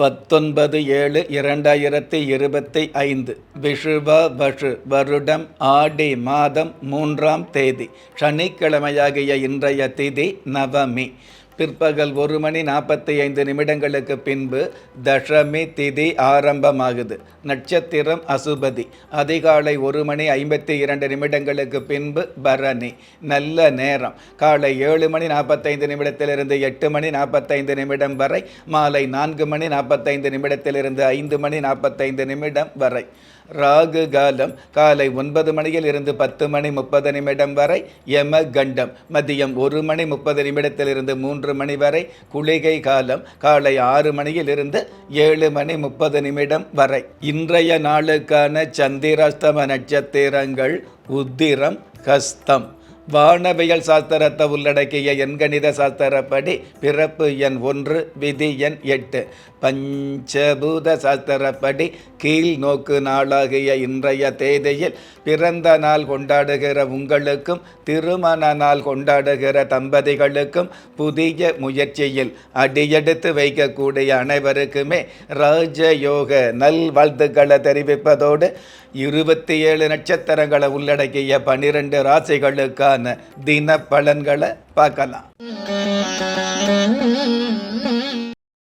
பத்தொன்பது ஏழு இரண்டாயிரத்தி இருபத்தி ஐந்து விஷுவ வஷு வருடம் ஆடி மாதம் மூன்றாம் தேதி சனிக்கிழமையாகிய இன்றைய திதி நவமி. பிற்பகல் ஒரு மணி நாற்பத்தி ஐந்து நிமிடங்களுக்கு பின்பு தசமி திதி ஆரம்பமாகுது. நட்சத்திரம் அசுபதி. அதிகாலை ஒரு மணி ஐம்பத்தி இரண்டு நிமிடங்களுக்கு பின்பு பரணி. நல்ல நேரம். காலை ஏழு மணி நாற்பத்தைந்து நிமிடத்திலிருந்து எட்டு மணி நாற்பத்தைந்து நிமிடம் வரை. மாலை நான்கு மணி நாற்பத்தைந்து நிமிடத்திலிருந்து ஐந்து மணி நாற்பத்தைந்து நிமிடம் வரை. ராகு காலம் காலை ஒன்பது மணியில் இருந்து பத்து மணி முப்பது நிமிடம் வரை யம கண்டம் மதியம் ஒரு மணி முப்பது நிமிடத்திலிருந்து மூன்று மணி வரை குளிகை காலம் காலை ஆறு மணியில் இருந்து ஏழு மணி முப்பது நிமிடம் வரை. இன்றைய நாளுக்கான சந்திராஸ்தம நட்சத்திரங்கள் உத்திரம் ஹஸ்தம். வானவியல் சாஸ்திரத்தை உள்ளடக்கிய எண்கணித சாஸ்திரப்படி பிறப்பு எண் ஒன்று விதி எண் எட்டு. பஞ்சபூத சாஸ்திரப்படி கீழ் நோக்கு நாளாகிய இன்றைய தேதியில் பிறந்த நாள் கொண்டாடுகிற உங்களுக்கும் திருமண நாள் கொண்டாடுகிற தம்பதிகளுக்கும் புதிய முயற்சியில் அடியெடுத்து வைக்கக்கூடிய அனைவருக்குமே ராஜயோக நல்வாழ்த்துக்களை தெரிவிப்பதோடு இருபத்தி ஏழு நட்சத்திரங்களை உள்ளடக்கிய பன்னிரெண்டு ராசிகளுக்கான தின பலன்களை பார்க்கலாம்.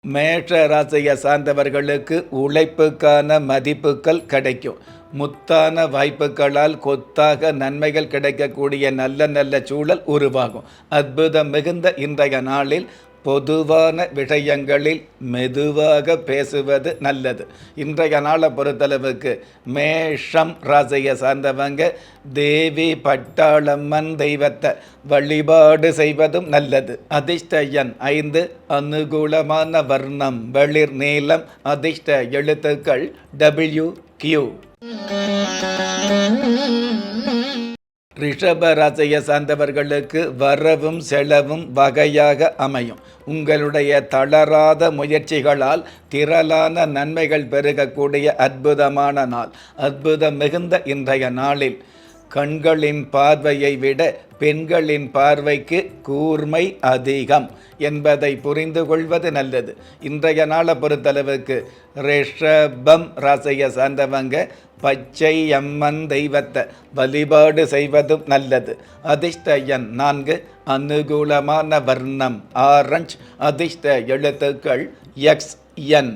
மேஷ ராசியை சார்ந்தவர்களுக்கு உழைப்புக்கான மதிப்புகள் கிடைக்கும். முத்தான வாய்ப்புகளால் கொத்தாக நன்மைகள் கிடைக்கக்கூடிய நல்ல நல்ல சூழல் உருவாகும். அற்புதம் மிகுந்த இன்றைய நாளில் பொதுவான விஷயங்களில் மெதுவாக பேசுவது நல்லது. இன்றைய நாளை பொறுத்தளவுக்கு மேஷம் ராசியை சார்ந்தவங்க தேவி பட்டாளம்மன் தெய்வத்தை வழிபாடு செய்வதும் நல்லது. அதிர்ஷ்ட எண் ஐந்து அனுகூலமான வர்ணம் வெளிர் நீளம் அதிர்ஷ்ட எழுத்துக்கள் டபிள்யூ கியூ ரிஷப ராசியை சார்ந்தவர்களுக்கு வரவும் செலவும் வகையாக அமையும். உங்களுடைய தளராத முயற்சிகளால் திரளான நன்மைகள் பெருகக்கூடிய அற்புதமான நாள். அற்புதம் மிகுந்த இன்றைய நாளில் கண்களின் பார்வையை விட பெண்களின் பார்வைக்கு கூர்மை அதிகம் என்பதை புரிந்து கொள்வது நல்லது. இன்றைய நாளை பொறுத்தளவுக்கு ரிஷபம் ராசியை சார்ந்தவங்க பச்சை அம்மன் தெய்வத்தை வழிபாடு செய்வதும் நல்லது. அதிர்ஷ்ட எண் நான்கு அனுகூலமான வர்ணம் ஆரஞ்ச். அதிர்ஷ்ட எழுத்துக்கள் எக்ஸ் என்.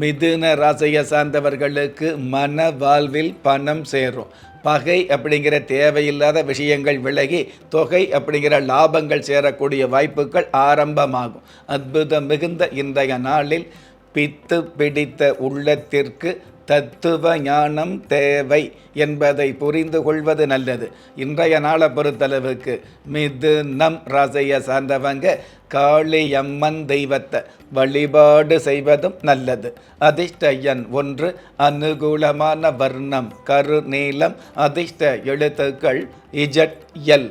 மிதுன ராசியை சார்ந்தவர்களுக்கு மன வாழ்வில் பணம் சேரும். பகை அப்படிங்கிற தேவையில்லாத விஷயங்கள் விலகி தொகை அப்படிங்கிற லாபங்கள் சேரக்கூடிய வாய்ப்புகள் ஆரம்பமாகும். அற்புதம் மிகுந்த இன்றைய நாளில் பித்து பிடித்த உள்ளத்திற்கு தத்துவ ஞானம் தேவை என்பதை புரிந்து கொள்வது நல்லது. இன்றைய நாளை பொறுத்தளவுக்கு மிது நம் ராசையை சார்ந்தவங்க காளியம்மன் தெய்வத்தை வழிபாடு செய்வதும் நல்லது. அதிர்ஷ்ட எண் ஒன்று அனுகூலமான வர்ணம் கரு நீளம் அதிர்ஷ்ட எழுத்துக்கள் இஜட் எல்.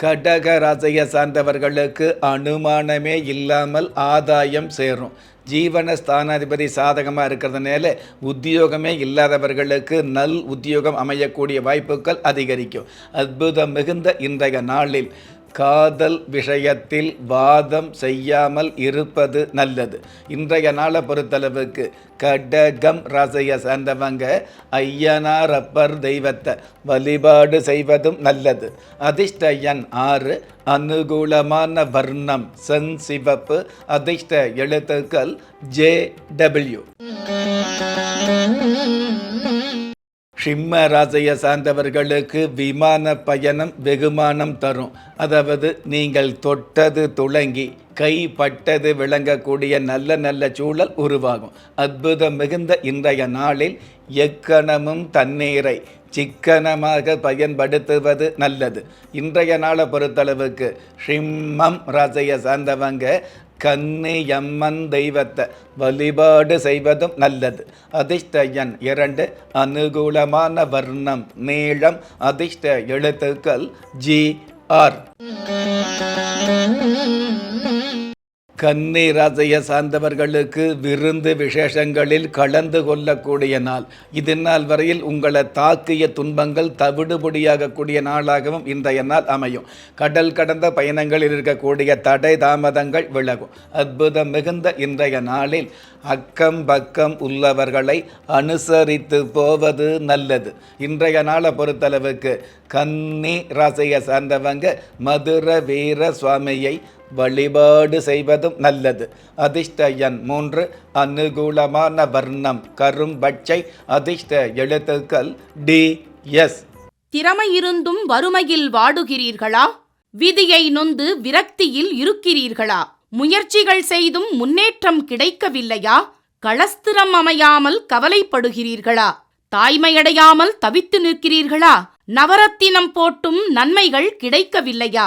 கடக ராசியை சார்ந்தவர்களுக்கு அனுமானமே இல்லாமல் ஆதாயம் சேரும். ஜீவன ஸ்தானாதிபதி சாதகமாக இருக்கிறதுனால உத்தியோகமே இல்லாதவர்களுக்கு நல் உத்தியோகம் அமையக்கூடிய வாய்ப்புகள் அதிகரிக்கும். அற்புதம் மிகுந்த இன்றைய நாளில் காதல் விஷயத்தில் வாதம் செய்யாமல் இருப்பது நல்லது. இன்றைய நாளை பொறுத்தளவுக்கு கடகம் ராசைய சார்ந்தவங்க ஐயனார் அப்பர் தெய்வத்தை வழிபாடு செய்வதும் நல்லது. அதிர்ஷ்ட எண் ஆறு அனுகூலமான வர்ணம் சென் சிவப்பு அதிர்ஷ்ட எழுத்துக்கள் ஜே டபிள்யூ. சிம்ம ராசியை சார்ந்தவர்களுக்கு விமான பயணம் வெகுமானம் தரும். அதாவது நீங்கள் தொட்டது துளங்கி கைப்பட்டது விளங்கக்கூடிய நல்ல நல்ல சூழல் உருவாகும். அற்புதம் மிகுந்த இன்றைய நாளில் எக்கணமும் தண்ணீரை சிக்கனமாக பயன்படுத்துவது நல்லது. இன்றைய நாளை பொறுத்தளவுக்கு ஷிம்மம் ராசியை சார்ந்தவங்க கன்னியம்மன் தெய்வத்தை வழிபாடு செய்வதும் நல்லது. அதிர்ஷ்ட எண் இரண்டு அனுகூலமான வர்ணம். நீளம் அதிர்ஷ்ட எழுத்துக்கள் ஜி ஆர். கன்னி ராசியை சார்ந்தவர்களுக்கு விருந்து விசேஷங்களில் கலந்து கொள்ளக்கூடிய நாள். இது நாள் வரையில் உங்களை தாக்கிய துன்பங்கள் தவிடுபடியாகக்கூடிய நாளாகவும் இன்றைய நாள் அமையும். கடல் கடந்த பயணங்களில் இருக்கக்கூடிய தடை தாமதங்கள் விலகும். அற்புதம் மிகுந்த இன்றைய நாளில் அக்கம் பக்கம் உள்ளவர்களை அனுசரித்து போவது நல்லது. இன்றைய நாளை பொறுத்தளவுக்கு கன்னி ராசியை சார்ந்தவங்க மதுர வீர சுவாமியை வழிபாடு செய்வதும் நல்லது. அதிர்ஷ்ட எண் மூன்று அனுகூலமான வர்ணம் கரும்பச்சை அதிர்ஷ்ட எழுத்துக்கள் டி எஸ். திறமை இருந்தும் வறுமையில் வாடுகிறீர்களா? விதியை நொந்து விரக்தியில் இருக்கிறீர்களா? முயற்சிகள் செய்தும் முன்னேற்றம் கிடைக்கவில்லையா? களஸ்திரம் அமையாமல் கவலைப்படுகிறீர்களா? தாய்மையடையாமல் தவித்து நிற்கிறீர்களா? நவரத்தினம் போட்டும் நன்மைகள் கிடைக்கவில்லையா?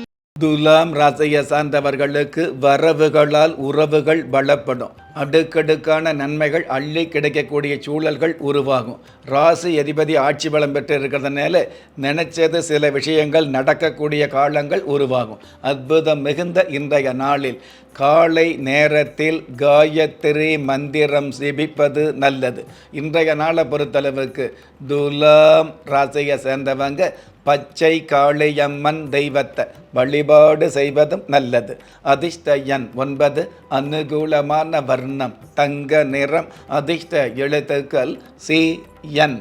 துலாம் ராசியை சார்ந்தவர்களுக்கு வரவுகளால் உறவுகள் பலப்படும் அடுக்கடுக்கான நன்மைகள் அள்ளி கிடைக்கக்கூடிய சூழல்கள் உருவாகும். ராசி அதிபதி ஆட்சி பலம் பெற்று இருக்கிறதுனால நினைச்சது சில விஷயங்கள் நடக்கக்கூடிய காலங்கள் உருவாகும். அற்புதம் மிகுந்த இன்றைய நாளில் காலை நேரத்தில் காயத்ரி மந்திரம் சிபிப்பது நல்லது. இன்றைய நாளை பொறுத்தளவுக்கு துலாம் ராசியை சேர்ந்தவங்க பச்சை காளியம்மன் தெய்வத்தை வழிபாடு செய்வதும் நல்லது. அதிர்ஷ்ட எண் ஒன்பது அனுகூலமான வர்ணம் தங்க நிறம் அதிர்ஷ்ட எழுத்துக்கள் சி என்.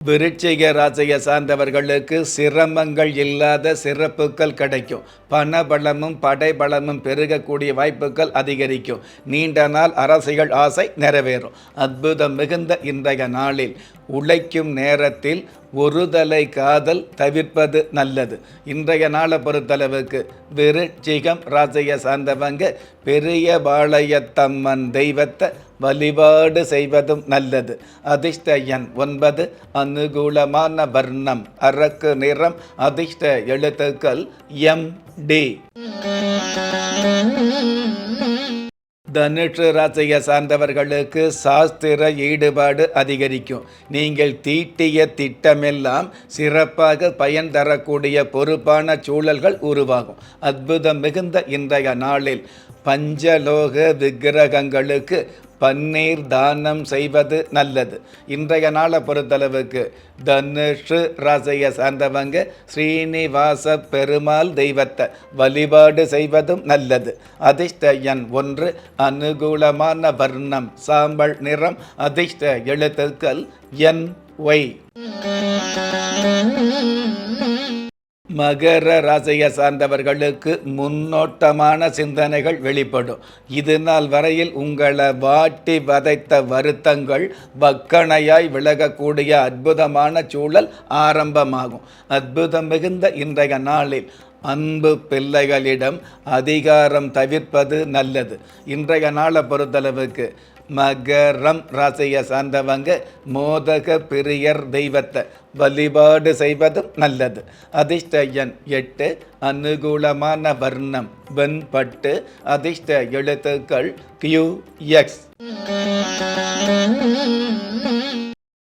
விருட்சிக ராசியை சார்ந்தவர்களுக்கு சிரமங்கள் இல்லாத சிறப்புகள் கிடைக்கும். பணபலமும் படைபலமும் பெருகக்கூடிய வாய்ப்புகள் அதிகரிக்கும். நீண்ட நாள் அரசியல் ஆசை நிறைவேறும். அற்புதம் மிகுந்த இன்றைய நாளில் உழைக்கும் நேரத்தில் ஒருதலை காதல் தவிர்ப்பது நல்லது. இன்றைய நாளை பொறுத்தளவுக்கு விருச்சிகம் ராசியை சார்ந்தவங்க பெரிய பாளையத்தம்மன் தெய்வத்தை வழிபாடு செய்வதும் நல்லது. அதிர்ஷ்ட எண் ஒன்பது அனுகூலமான வர்ணம் அரக்கு நிறம் அதிர்ஷ்ட எழுத்துக்கள் எம் டி. தனுஷ் ராசியை சார்ந்தவர்களுக்கு சாஸ்திர ஈடுபாடு அதிகரிக்கும். நீங்கள் தீட்டிய திட்டமெல்லாம் சிறப்பாக பயன் தரக்கூடிய பொறுப்பான சூழல்கள் உருவாகும். அற்புதம் மிகுந்த இன்றைய நாளில் பஞ்சலோக விக்கிரகங்களுக்கு பன்னீர் தானம் செய்வது நல்லது. இன்றைய நாளை பொறுத்தளவுக்கு தனுஷு ராசையை சார்ந்தவங்க ஸ்ரீனிவாச பெருமாள் தெய்வத்தை வழிபாடு செய்வதும் நல்லது. அதிர்ஷ்ட எண் ஒன்று அனுகூலமான வர்ணம் சாம்பல் நிறம் அதிர்ஷ்ட எழுத்துக்கள் என் ஒய். மகர ராசியை சார்ந்தவர்களுக்கு முன்னோட்டமான சிந்தனைகள் வெளிப்படும். இது நாள் வரையில் உங்களை வாட்டி வதைத்த வருத்தங்கள் வக்கணையாய் விலகக்கூடிய அற்புதமான சூழல் ஆரம்பமாகும். அற்புதம் மிகுந்த இன்றைய நாளில் அன்பு பிள்ளைகளிடம் அதிகாரம் தவிர்ப்பது நல்லது. இன்றைய நாளை பொறுத்தளவுக்கு மகரம் ராசியை சார்ந்தவங்க மோதக பிரியர் தெய்வத்தை வழிபாடு செய்வதும் நல்லது. அதிர்ஷ்டயன் எட்டு அனுகூலமான வர்ணம் வெண்பட்டு அதிர்ஷ்ட எழுத்துக்கள் கியூ எக்ஸ்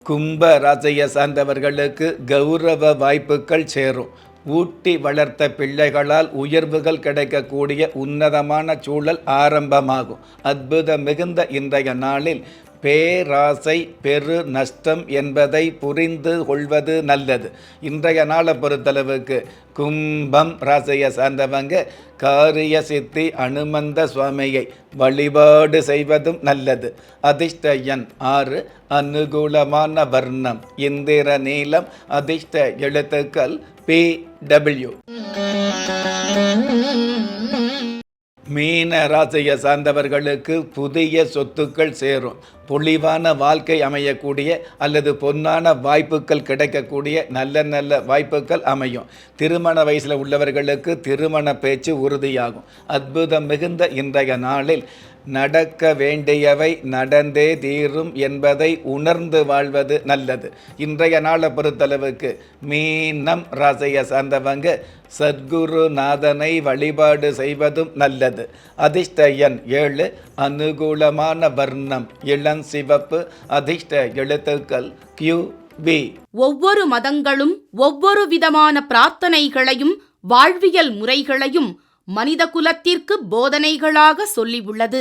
கும்ப ராசியை சார்ந்தவர்களுக்கு கௌரவ வாய்ப்புகள் சேரும். ஊட்டி வளர்த்த பிள்ளைகளால் உயர்வுகள் கிடைக்கக்கூடிய உன்னதமான சூழல் ஆரம்பமாகும். அற்புதம் மிகுந்த இன்றைய நாளில் பேராசை பெரு நஷ்டம் என்பதை புரிந்து கொள்வது நல்லது. இன்றைய நாளை பொறுத்தளவுக்கு கும்பம் ராசையை சார்ந்தவங்க காரிய சித்தி அனுமந்த சுவாமியை வழிபாடு செய்வதும் நல்லது. அதிர்ஷ்ட எண் ஆறு அனுகூலமான வர்ணம் இந்திர நீளம் அதிர்ஷ்ட எழுத்துக்கள் பி டபிள்யூ. மீன ராசியை சார்ந்தவர்களுக்கு புதிய சொத்துக்கள் சேரும். பொழிவான வாழ்க்கை அமையக்கூடிய அல்லது பொன்னான வாய்ப்புகள் கிடைக்கக்கூடிய நல்ல நல்ல வாய்ப்புகள் அமையும். திருமண வயசில் உள்ளவர்களுக்கு திருமண பேச்சு உறுதியாகும். அற்புதம் மிகுந்த இன்றைய நாளில் நடக்க வேண்டியவை நடந்தே தீரும் என்பதை உணர்ந்து வாழ்வது நல்லது. இன்றைய நாளை பொறுத்தளவுக்கு மீனம் ராசியை சார்ந்தவங்க சத்குருநாதனை வழிபாடு செய்வதும் நல்லது. அதிர்ஷ்ட எண் ஏழு அனுகூலமான வர்ணம் இளம் சிவப்பு அதிர்ஷ்ட எழுத்துக்கள் கியூ பி ஒவ்வொரு மதங்களும் ஒவ்வொரு விதமான பிரார்த்தனைகளையும் வாழ்வியல் முறைகளையும் மனித குலத்திற்கு போதனைகளாக சொல்லியுள்ளது